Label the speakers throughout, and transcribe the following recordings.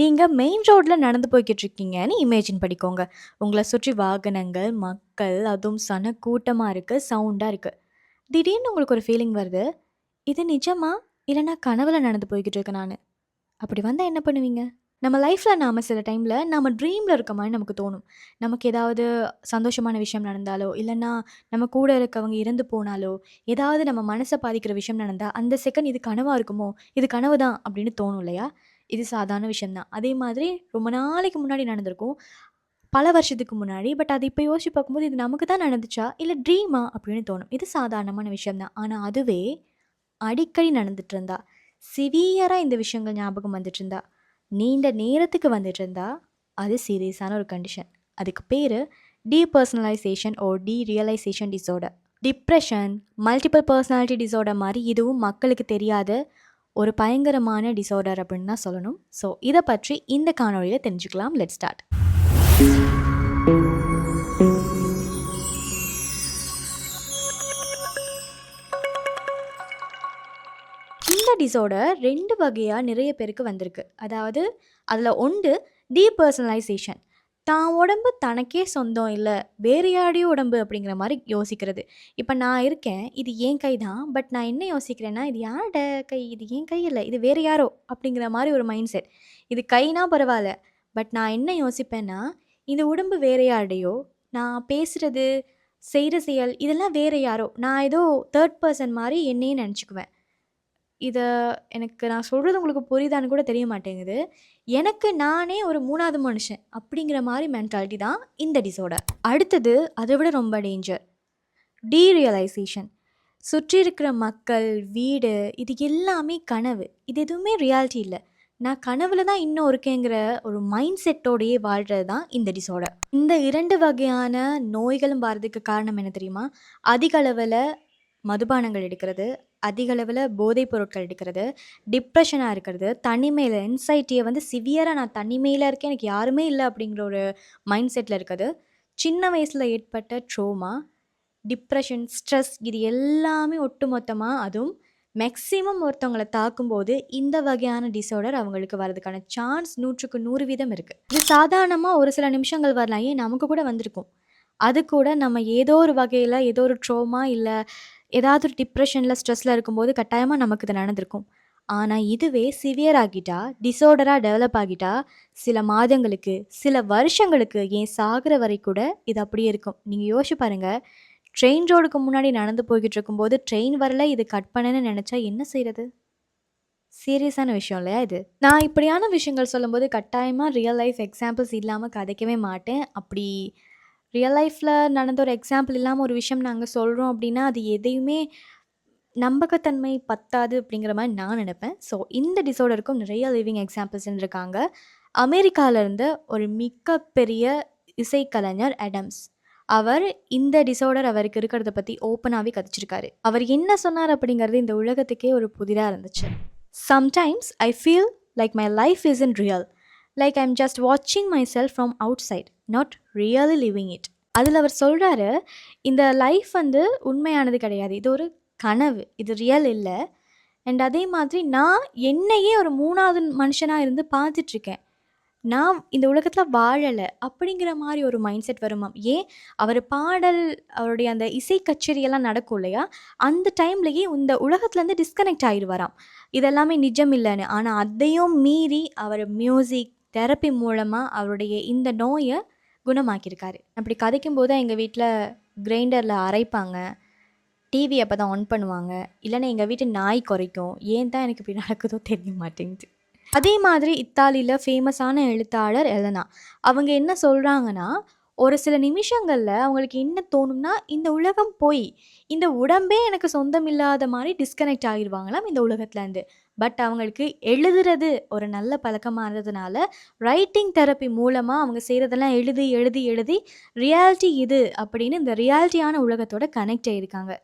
Speaker 1: நீங்கள் மெயின் ரோட்டில் நடந்து போய்கிட்டு இருக்கீங்கன்னு இமேஜின் படிக்கோங்க உங்களை சுற்றி வாகனங்கள், மக்கள், அதுவும் சன கூட்டமாக இருக்குது சவுண்டாக இருக்குது திடீர்னு உங்களுக்கு ஒரு ஃபீலிங் வருது. இது நிஜமா? இல்லைன்னா கனவில் நடந்து போய்கிட்டு இருக்கேன் நான் அப்படி வந்தால் என்ன பண்ணுவீங்க? நம்ம லைஃப்பில் நாம் சில டைமில் நம்ம ட்ரீமில் இருக்க மாதிரி நமக்கு தோணும். நமக்கு ஏதாவது சந்தோஷமான விஷயம் நடந்தாலோ, இல்லைன்னா நம்ம கூட இருக்கவங்க இறந்து போனாலோ, ஏதாவது நம்ம மனசை பாதிக்கிற விஷயம் நடந்தால் அந்த செகண்ட் இது கனவாக இருக்குமோ? இது கனவு தான் அப்படின்னு தோணும் இல்லையா? இது சாதாரண விஷயம்தான் அதே மாதிரி ரொம்ப நாளைக்கு முன்னாடி நடந்திருக்கும். பல வருஷத்துக்கு முன்னாடி. பட் அது இப்போ யோசிச்சு பார்க்கும்போது, இது நமக்கு தான் நடந்துச்சா? இல்லை ட்ரீமா? அப்படின்னு தோணும். இது சாதாரணமான விஷயம் தான். அதுவே அடிக்கடி நடந்துட்டு இருந்தா, சிவியராக இந்த விஷயங்கள் ஞாபகம் வந்துட்டு இருந்தா, நீண்ட நேரத்துக்கு வந்துட்டு இருந்தா, அது சீரியஸான ஒரு கண்டிஷன். அதுக்கு பேர் depersonalisation or derealisation disorder. Depression multiple personality disorder மாதிரி இதுவும் மக்களுக்கு தெரியாத ஒரு பயங்கரமான டிசார்டர் அப்படின்னு தான் சொல்லணும். ஸோ இதை பற்றி இந்த காணொலியில் தெரிஞ்சுக்கலாம். Let start. இந்த டிசார்டர் ரெண்டு வகையாக நிறைய பேருக்கு வந்திருக்கு. அதாவது அதில் ஒன்று டீபர்சனலைசேஷன். தான் உடம்பு தனக்கே சொந்தம் இல்லை வேறு யாருடைய உடம்பு அப்படிங்கிற மாதிரி யோசிக்கிறது. இப்போ நான் இருக்கேன். இது என் கை தான். பட் நான் என்ன யோசிக்கிறேன்னா, இது யாரோட கை? இது என் கை இல்லை இது வேறு யாரோ அப்படிங்கிற மாதிரி ஒரு மைண்ட் செட். இது கைனா பரவாயில்ல பட் நான் என்ன யோசிப்பேன்னா, இந்த உடம்பு வேற யாருடையோ, நான் பேசுகிறது செய்கிற செயல் இதெல்லாம் வேறு யாரோ. நான் ஏதோ தேர்ட் பர்சன் மாதிரி என்னையே நினச்சிக்குவேன் இதை எனக்கு நான் சொல்கிறது உங்களுக்கு புரியுதான்னு கூட தெரிய மாட்டேங்குது. எனக்கு நானே ஒரு மூணாவது மனுஷன் அப்படிங்கிற மாதிரி மென்டாலிட்டி தான் இந்த டிசோட அடுத்தது அதை விட ரொம்ப டேஞ்சர். டீரியலைசேஷன். சுற்றி இருக்கிற மக்கள், வீடு இது எல்லாமே கனவு. இது எதுவுமே ரியாலிட்டி இல்லை நான் கனவுல தான் இன்னும் இருக்கேங்கிற ஒரு மைண்ட் செட்டோடயே வாழ்கிறது தான் இந்த டிஸார்டர். இந்த இரண்டு வகையான நோய்களும் வரதுக்கு காரணம் என்ன தெரியுமா? அதிக அளவில் மதுபானங்கள் எடுக்கிறது, அதிக அளவுல போதைப் பொருட்கள் எடுக்கிறது, டிப்ரெஷனாக இருக்கிறது, தனிமையில் என்சைட்டியை வந்து சிவியராக நான் தனிமையில் இருக்கேன். எனக்கு யாருமே இல்லை அப்படிங்கிற ஒரு மைண்ட் செட்டில் இருக்குது சின்ன வயசில் ஏற்பட்ட ட்ரோமா, டிப்ரெஷன் ஸ்ட்ரெஸ் இது எல்லாமே ஒட்டுமொத்தமாக அதுவும் மேக்ஸிமம் ஒருத்தவங்கள தாக்கும்போது, இந்த வகையான டிஸார்டர் அவங்களுக்கு வரதுக்கான சான்ஸ் நூற்றுக்கு நூறு வீதம் இருக்குது இது சாதாரணமாக ஒரு சில நிமிஷங்கள் வரலாம். ஏன் நமக்கு கூட வந்திருக்கும். அது கூட நம்ம ஏதோ ஒரு வகையில் ஏதோ ஒரு ட்ரோமா இல்லை ஏதாவது ஒரு டிப்ரெஷனில் ஸ்ட்ரெஸ்ல இருக்கும்போது கட்டாயமாக நமக்கு இது நடந்திருக்கும். ஆனால் இதுவே சிவியர் ஆகிட்டா, டிஸார்டரா டெவலப் ஆகிட்டா, சில மாதங்களுக்கு, சில வருஷங்களுக்கு, ஏன் சாகிற வரை கூட இது அப்படியே இருக்கும். நீங்கள் யோசிச்சு பாருங்கள் ட்ரெயின் ரோடுக்கு முன்னாடி நடந்து போய்கிட்டு இருக்கும்போது, ட்ரெயின் வரல இது கட் பண்ணேன்னு நினச்சா என்ன செய்கிறது சீரியஸான விஷயம் இல்லையா இது? நான் இப்படியான விஷயங்கள் சொல்லும்போது கட்டாயமாக ரியல் லைஃப் எக்ஸாம்பிள்ஸ் இல்லாமல் கதைக்கவே மாட்டேன். அப்படி ரியல் லைஃப்பில் நடந்த ஒரு எக்ஸாம்பிள் இல்லாமல் ஒரு விஷயம் நாங்கள் சொல்கிறோம் அப்படின்னா, அது எதையுமே நம்பகத்தன்மை பத்தாது அப்படிங்கிற மாதிரி நான் நினைப்பேன் ஸோ இந்த டிஸார்டருக்கும் நிறைய லிவிங் எக்ஸாம்பிள்ஸ் இருக்காங்க அமெரிக்காவிலேருந்து ஒரு மிகப்பெரிய இசைக்கலைஞர் அடம்ஸ். அவர் இந்த டிஸார்டர் அவருக்கு இருக்கிறத பற்றி ஓப்பனாகவே கதைச்சிருக்காரு. அவர் என்ன சொன்னார் அப்படிங்கிறது இந்த உலகத்துக்கே ஒரு புதிராக இருந்துச்சு. "Sometimes I feel like my life is unreal. Like I am just வாட்சிங் myself from outside. Not really living it." அதில் அவர் சொல்கிறாரு இந்த லைஃப் வந்து உண்மையானது கிடையாது. இது ஒரு கனவு. இது ரியல் இல்லை அண்ட் அதே மாதிரி நான் என்னையே ஒரு மூணாவது மனுஷனாக இருந்து பார்த்துட்ருக்கேன் நான் இந்த உலகத்தில் வாழலை அப்படிங்கிற மாதிரி ஒரு மைண்ட் செட் வருமாம். ஏன் அவர் பாடல், அவருடைய அந்த இசை கச்சேரியெல்லாம் நடக்கும் இல்லையா? அந்த டைம்லேயே இந்த உலகத்துலேருந்து டிஸ்கனெக்ட் ஆகிடுவாராம் இதெல்லாமே நிஜம் இல்லைன்னு ஆனால் அதையும் மீறி அவர் மியூசிக், தெரப்பி மூலமாக அவருடைய இந்த நோயை குணமாக்கியிருக்காரு. அப்படி கதைக்கும்போது எங்கள் வீட்டில் கிரைண்டரில் அரைப்பாங்க. டிவி அப்போ தான் ஆன் பண்ணுவாங்க. இல்லைன்னா எங்கள் வீட்டு நாய் குறைக்கும் ஏன் தான் எனக்கு இப்படி நடக்குதோ தெரிய மாட்டேங்குது. அதே மாதிரி இத்தாலியில் ஃபேமஸான எழுத்தாளர் எலனா. அவங்க என்ன சொல்கிறாங்கன்னா ஒரு சில நிமிஷங்களில் அவங்களுக்கு என்ன தோணும்னா, இந்த உலகம் போய் இந்த உடம்பே எனக்கு சொந்தம் இல்லாத மாதிரி டிஸ்கனெக்ட் ஆகிருவாங்களாம் இந்த உலகத்துலேருந்து பட் அவங்களுக்கு எழுதுறது ஒரு நல்ல பழக்கமானதுனால இருந்ததுனால, ரைட்டிங் தெரப்பி மூலமாக அவங்க செய்கிறதெல்லாம் எழுதி, எழுதி, எழுதி ரியாலிட்டி இது அப்படின்னு இந்த ரியாலிட்டியான உலகத்தோட கனெக்ட் ஆகியிருக்காங்க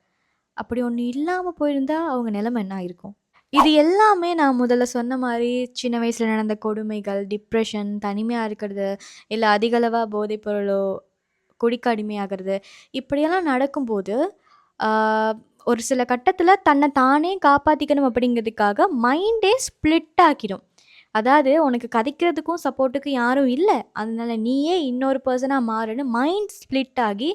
Speaker 1: அப்படி ஒன்று இல்லாமல் போயிருந்தால் அவங்க நிலைமை என்ன ஆயிருக்கும்? இது எல்லாமே நான் முதல்ல சொன்ன மாதிரி சின்ன வயசில் நடந்த கொடுமைகள், டிப்ரெஷன் தனிமையாக இருக்கிறது, இல்லை அதிகளவாக அளவா போதைப் பொருளோ, குடிக்கு அடிமையாகிறது, இப்படியெல்லாம் நடக்கும்போது, ஒரு சில கட்டத்தில் தன்னை தானே காப்பாற்றிக்கணும் அப்படிங்கிறதுக்காக மைண்டே ஸ்ப்ளிட் ஆக்கிடும். அதாவது உனக்கு கதைக்கிறதுக்கும் சப்போர்ட்டுக்கும் யாரும் இல்லை அதனால் நீயே இன்னொரு பர்சனாக மாறுன்னு மைண்ட் ஸ்ப்ளிட் ஆகி,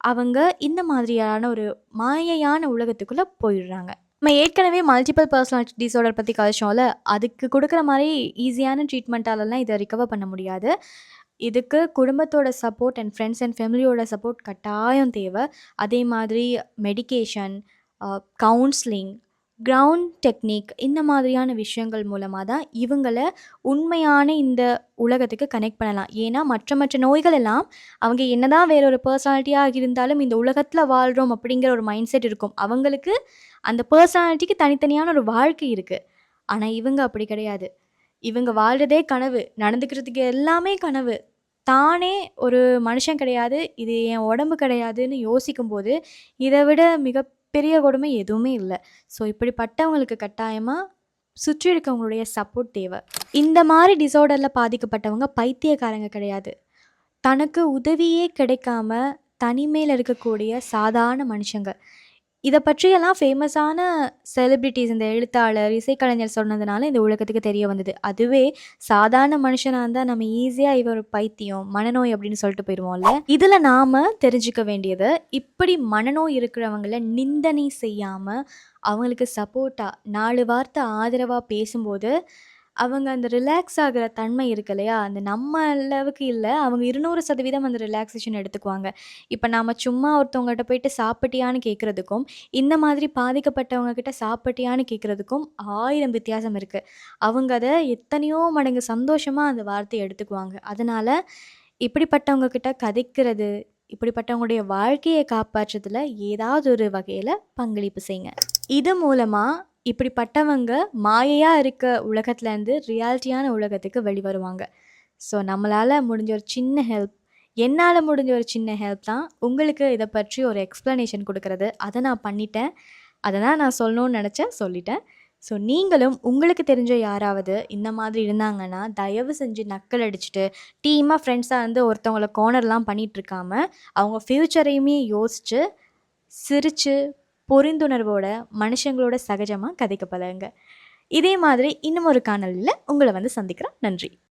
Speaker 1: அவங்க இந்த மாதிரியான ஒரு மாயையான உலகத்துக்குள்ளே போயிடுறாங்க. நம்ம ஏற்கனவே மல்டிபிள் பர்சனாலிட்டி டிஸார்டர் பற்றி கழிச்சோம்ல அதுக்கு கொடுக்குற மாதிரி ஈஸியான ட்ரீட்மெண்ட்டாலலாம் இதை ரிகவர் பண்ண முடியாது. இதுக்கு குடும்பத்தோட சப்போர்ட் அண்ட் ஃப்ரெண்ட்ஸ் அண்ட் ஃபேமிலியோட சப்போர்ட் கட்டாயம் தேவை அதே மாதிரி மெடிக்கேஷன் கவுன்சிலிங், கிரவுண்ட் டெக்னிக் இந்த மாதிரியான விஷயங்கள் மூலமாக தான் இவங்கள உண்மையான இந்த உலகத்துக்கு கனெக்ட் பண்ணலாம். ஏன்னா, மற்ற மற்ற நோய்கள் எல்லாம் அவங்க என்னதான் வேற ஒரு பர்சனாலிட்டியாக இருந்தாலும், இந்த உலகத்தில் வாழ்கிறோம் அப்படிங்கிற ஒரு மைண்ட் செட் இருக்கும். அவங்களுக்கு அந்த பர்சனாலிட்டிக்கு தனித்தனியான ஒரு வாழ்க்கை இருக்குது ஆனால் இவங்க அப்படி கிடையாது. இவங்க வாழ்கிறதே கனவு. நடந்துக்கிறதுக்கு எல்லாமே கனவு. தானே ஒரு மனுஷன் கிடையாது. இது என் உடம்பு கிடையாதுன்னு யோசிக்கும்போது, இதை விட மிக பெரிய கொடுமை எதுவுமே இல்லை ஸோ இப்படிப்பட்டவங்களுக்கு கட்டாயமாக சுற்றி இருக்கவங்களுடைய சப்போர்ட் தேவை இந்த மாதிரி டிசார்டரில் பாதிக்கப்பட்டவங்க பைத்தியக்காரங்க கிடையாது. தனக்கு உதவியே கிடைக்காம தனிமையில் இருக்கக்கூடிய சாதாரண மனுஷங்க. இத பற்றியெல்லாம் ஃபேமஸான செலிபிரிட்டீஸ் இந்த எழுத்தாளர், இசைக்கலைஞர் சொன்னதுனால இந்த உலகத்துக்கு தெரிய வந்தது. அதுவே சாதாரண மனுஷனா இருந்தா நம்ம ஈஸியா இவர் ஒரு பைத்தியம், மனநோய் அப்படின்னு சொல்லிட்டு போயிருவோம்ல. இதுல நாம தெரிஞ்சுக்க வேண்டியது, இப்படி மனநோய் இருக்கிறவங்கள நிந்தனை செய்யாம, அவங்களுக்கு சப்போர்ட்டா 4 வார்த்தை ஆதரவா பேசும்போது, அவங்க அந்த ரிலாக்ஸ் ஆகுற தன்மை இருக்கு இல்லையா? அந்த நம்ம அளவுக்கு இல்லை அவங்க 200% அந்த ரிலாக்ஸேஷன் எடுத்துக்குவாங்க. இப்போ நாம் சும்மா ஒருத்தவங்ககிட்ட போயிட்டு சாப்பிட்டியான்னு கேட்குறதுக்கும் இந்த மாதிரி பாதிக்கப்பட்டவங்க கிட்ட சாப்பிட்டியான்னு கேட்குறதுக்கும் ஆயிரம் வித்தியாசம் இருக்குது அவங்க அதை எத்தனையோ மடங்கு சந்தோஷமாக அந்த வார்த்தையை எடுத்துக்குவாங்க. அதனால் இப்படிப்பட்டவங்க கிட்ட கதைக்கிறது, இப்படிப்பட்டவங்களுடைய வாழ்க்கையை காப்பாற்றுறதுல ஏதாவது ஒரு வகையில் பங்களிப்பு செய்யுங்க. இது மூலமாக இப்படிப்பட்டவங்க மாயையாக இருக்க உலகத்துலேருந்து ரியாலிட்டியான உலகத்துக்கு வெளிவருவாங்க. ஸோ நம்மளால் முடிஞ்ச ஒரு சின்ன ஹெல்ப், என்னால் முடிஞ்ச ஒரு சின்ன ஹெல்ப் தான் உங்களுக்கு இதை பற்றி ஒரு எக்ஸ்ப்ளனேஷன் கொடுக்கறது அதை நான் பண்ணிட்டேன். அதை தான் நான் சொல்லணும்னு நினச்சேன் சொல்லிட்டேன். ஸோ நீங்களும் உங்களுக்கு தெரிஞ்ச யாராவது இந்த மாதிரி இருந்தாங்கன்னா, தயவு செஞ்சு நக்கல் அடிச்சுட்டு, டீமாக ஃப்ரெண்ட்ஸாக இருந்து ஒருத்தவங்கள கோனர்லாம் பண்ணிகிட்ருக்காம அவங்க ஃப்யூச்சரையுமே யோசித்து சிரித்து புரிந்துணர்வோட, மனுஷங்களோட சகஜமாக கதைக்கப்படுங்க இதே மாதிரி இன்னும் ஒரு காணொலியில் உங்களை வந்து சந்திக்கிறேன். நன்றி.